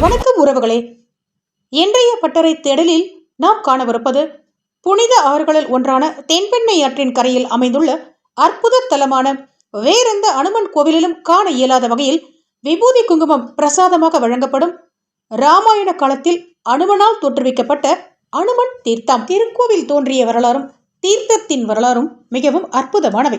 வணக்கம் உறவுகளே. இன்றைய பட்டறை தேடலில் நாம் காணவிருப்பது புனித ஆறுகளில் ஒன்றான தென்பெண்ணை ஆற்றின் கரையில் அமைந்துள்ள அற்புத தலமான வேறெந்த அனுமன் கோவிலிலும் காண இயலாத வகையில் விபூதி குங்குமம் பிரசாதமாக வழங்கப்படும் ராமாயண காலத்தில் அனுமனால் தோற்றுவிக்கப்பட்ட அனுமன் தீர்த்தம். திருக்கோவில் தோன்றிய வரலாறும் தீர்த்தத்தின் வரலாறும் மிகவும் அற்புதமானவை.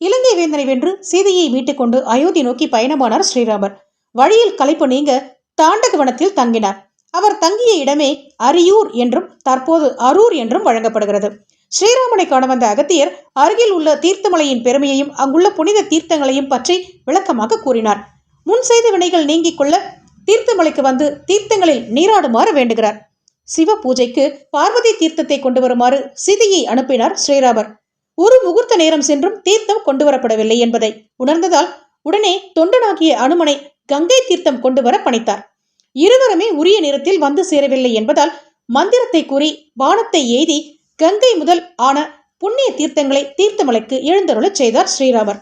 இலங்கை வேந்தனை வென்று சீதையை மீட்டுக்கொண்டு அயோத்தி நோக்கி பயணமானார் ஸ்ரீராமர். வழியில் களைப்பு நீங்க தாண்டகவனத்தில் தங்கினார். அவர் தங்கிய இடமே அரியூர் என்றும் தற்போது அரூர் என்றும் வழங்கப்படுகிறது. ஸ்ரீராமனை காண வந்த அகத்தியர் அருகில் உள்ள தீர்த்தமலையின் பெருமையையும் அங்குள்ள புனித தீர்த்தங்களையும் பற்றி விளக்கமாக கூறினார். முன் செய்த வினைகள் நீங்கிக் கொள்ள தீர்த்தமலைக்கு வந்து தீர்த்தங்களில் நீராடுமாறு வேண்டுகிறார். சிவ பூஜைக்கு பார்வதி தீர்த்தத்தை கொண்டு வருமாறு சிதியை அனுப்பினார் ஸ்ரீராமர். ஒரு முகூர்த்த நேரம் சென்றும் தீர்த்தம் கொண்டு வரப்படவில்லை என்பதை உணர்ந்ததால் உடனே தொண்டனாகிய அனுமனை கங்கை தீர்த்தம் கொண்டு வர பணித்தார். இருவருமே உரிய நேரத்தில் வந்து சேரவில்லை என்பதால் மந்திரத்தை கூறி வானத்தை எய்தி கங்கை முதல் ஆன புண்ணிய தீர்த்தங்களை தீர்த்தமலைக்கு எழுந்தருளச் செய்தார் ஸ்ரீராமர்.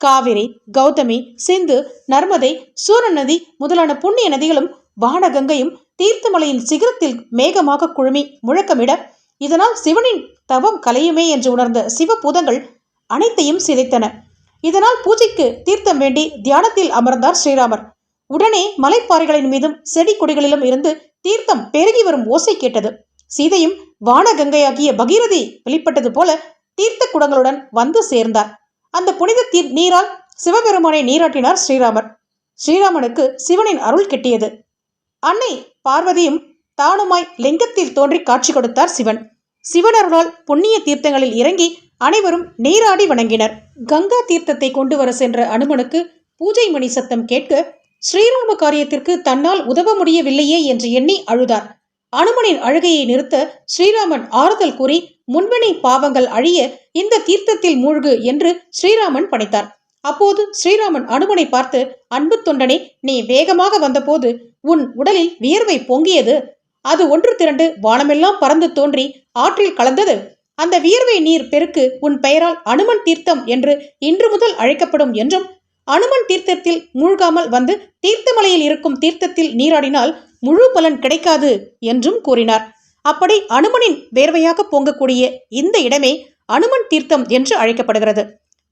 காவிரி கௌதமி சிந்து நர்மதை சூரநதி முதலான புண்ணிய நதிகளும் வானகங்கையும் தீர்த்தமலையின் சிகரத்தில் மேகமாக குழுமி முழக்கமிட இதனால் சிவனின் தவம் கலையுமே என்று உணர்ந்த சிவபூதங்கள் அனைத்தையும் சிதைத்தன. இதனால் பூஜைக்கு தீர்த்தம் வேண்டி தியானத்தில் அமர்ந்தார் ஸ்ரீராமர். உடனே மலைப்பாறைகளின் மீதும் செடி கொடிகளிலும் இருந்து தீர்த்தம் பெருகி வரும் ஓசை கேட்டது. சீதையும் வானகங்கையாகிய பகீரதி வெளிப்பட்டது போல தீர்த்த குடங்களுடன் வந்து சேர்ந்தார். அந்த புனித தீர் நீரால் சிவபெருமானை நீராட்டினார் ஸ்ரீராமர். ஸ்ரீராமனுக்கு சிவனின் அருள் கிட்டியது. அன்னை பார்வதியும் தானுமாய் லிங்கத்தில் தோன்றி காட்சி கொடுத்தார் சிவன். சிவனருளால் புண்ணிய தீர்த்தங்களில் இறங்கி அனைவரும் நீராடி வணங்கினர். கங்கா தீர்த்தத்தை கொண்டு வர சென்ற அனுமனுக்கு பூஜை மணி சத்தம் கேட்க ஸ்ரீராம காரியத்திற்கு தன்னால் உதவ முடியவில்லையே என்று எண்ணி அழுதார். அனுமனின் அழுகையை நிறுத்த ஸ்ரீராமன் ஆறுதல் கூறி முன்வினை பாவங்கள் அழிய இந்த தீர்த்தத்தில் மூழ்கு என்று ஸ்ரீராமன் படைத்தார். அப்போது ஸ்ரீராமன் அனுமனை பார்த்து அன்பு தொண்டனே நீ வேகமாக வந்தபோது உன் உடலில் வியர்வை பொங்கியது. அது ஒன்று திரண்டு வானமெல்லாம் பறந்து தோன்றி ஆற்றில் கலந்தது. அந்த வியர்வை நீர் பெருக்கு உன் பெயரால் அனுமன் தீர்த்தம் என்று இன்று முதல் அழைக்கப்படும் என்றும் அனுமன் தீர்த்தத்தில் மூழ்காமல் வந்து தீர்த்தமலையில் இருக்கும் தீர்த்தத்தில் நீராடினால் முழு பலன் கிடைக்காது என்றும் கூறினார். அப்படி அனுமனின் வேர்வையாக பொங்கக்கூடிய இந்த இடமே அனுமன் தீர்த்தம் என்று அழைக்கப்படுகிறது.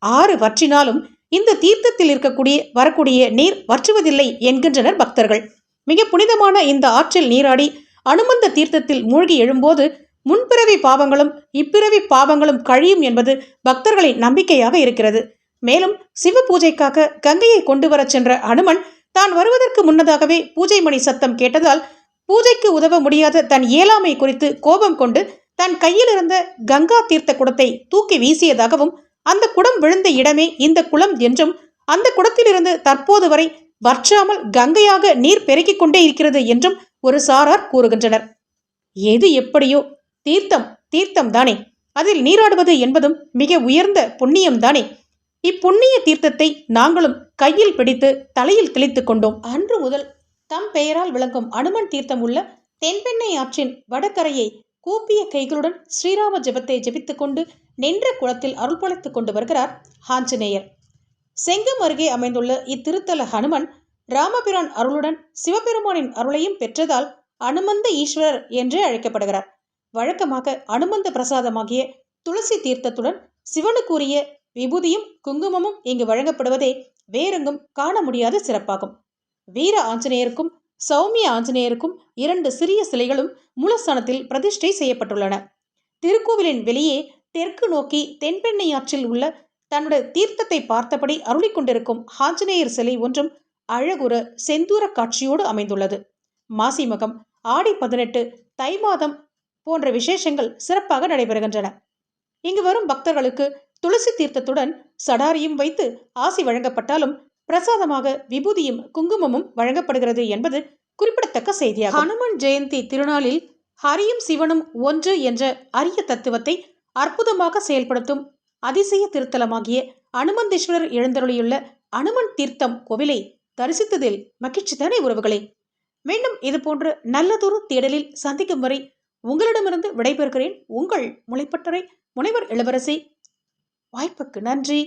ஆறு வற்றினாலும் இந்த தீர்த்தத்தில் இருக்கக்கூடிய வரக்கூடிய நீர் வற்றுவதில்லை என்கின்றனர் பக்தர்கள். மிக புனிதமான இந்த ஆற்றில் நீராடி அனுமந்த தீர்த்தத்தில் மூழ்கி எழும்போது முன்பிறவி பாவங்களும் இப்பிறவி பாவங்களும் கழியும் என்பது பக்தர்களின் நம்பிக்கையாக இருக்கிறது. மேலும் சிவ பூஜைக்காக கங்கையை கொண்டு வரச் சென்ற அனுமன் தான் வருவதற்கு முன்னதாகவே பூஜை மணி சத்தம் கேட்டதால் பூஜைக்கு உதவ முடியாத தன் இயலாமை குறித்து கோபம் கொண்டு தன் கையில் இருந்த கங்கா தீர்த்த குடத்தை தூக்கி வீசியதாகவும் அந்த குடம் விழுந்த இடமே இந்த குளம் என்றும் அந்த குடத்திலிருந்து தற்போது வரை வற்றாமல் கங்கையாக நீர் பெருக்கிக் கொண்டே இருக்கிறது என்றும் ஒரு சாரார் கூறுகின்றனர். எது எப்படியோ தீர்த்தம் தீர்த்தம் தானே. அதில் நீராடுவது என்பதும் மிக உயர்ந்த புண்ணியம் தானே. இப்புண்ணிய தீர்த்தத்தை நாங்களும் கையில் பிடித்து தலையில் தெளித்துக் கொண்டோம். அன்று முதல் தம் பெயரால் விளங்கும் அனுமன் தீர்த்தம் உள்ள தென்பெண்ணை ஆற்றின் வடகரையை கூப்பிய கைகளுடன் ஸ்ரீராம ஜெபத்தை ஜெபித்துக் கொண்டு நின்ற குளத்தில் அருள்பளித்துக் கொண்டு வருகிறார் ஆஞ்சநேயர். செங்கம் அருகே அமைந்துள்ள இத்திருத்தல ஹனுமன் ராமபிரான் அருளுடன் சிவபெருமானின் அருளையும் பெற்றதால் அனுமந்த ஈஸ்வரர் என்றே அழைக்கப்படுகிறார். வழக்கமாக அனுமந்த பிரசாதமாகிய துளசி தீர்த்தத்துடன் சிவனுக்குரிய விபூதியும் குங்குமமும் இங்கு வழங்கப்படுவதே வேறெங்கும் காண முடியாத சிறப்பாகும். வீர ஆஞ்சநேயருக்கும் சௌமிய ஆஞ்சநேயருக்கும் இரண்டு சிறிய சிலைகளும் மூலஸ்தானத்தில் பிரதிஷ்டை செய்யப்பட்டுள்ளன. திருக்கோவிலின் வெளியே தெற்கு நோக்கி தென்பெண்ணை ஆற்றில் உள்ள தன்னுடைய தீர்த்தத்தை பார்த்தபடி அருளிக் கொண்டிருக்கும் ஆஞ்சநேயர் சிலை ஒன்றும் அழகுற செந்தூர காட்சியோடு அமைந்துள்ளது. மாசிமகம் ஆடி பதினெட்டு தை மாதம் போன்ற விசேஷங்கள் சிறப்பாக நடைபெறுகின்றன. இங்கு வரும் பக்தர்களுக்கு துளசி தீர்த்தத்துடன் சடாரியும் வைத்து ஆசி வழங்கப்பட்டாலும் பிரசாதமாக விபூதியும் குங்குமமும் வழங்கப்படுகிறது என்பது குறிப்பிடத்தக்க செய்தியாகும். ஹனுமன் ஜெயந்தி திருநாளில் ஹரியும் சிவனும் ஒன்று என்ற அரிய தத்துவத்தை அற்புதமாக செயல்படுத்தும் அதிசய திருத்தலமாகிய அனுமந்தீஸ்வரர் எழுந்தருளியுள்ள அனுமன் தீர்த்தம் கோவிலை தரிசித்ததில் மகிழ்ச்சி தானே உறவுகளே? மீண்டும் இது போன்ற நல்லதொரு தேடலில் சந்திக்கும் வரை உங்களிடமிருந்து விடைபெறுகிறேன் உங்கள் முளைப்பட்டறை முனைவர் இளவரசி. வாய்ப்புக்கு நன்றி.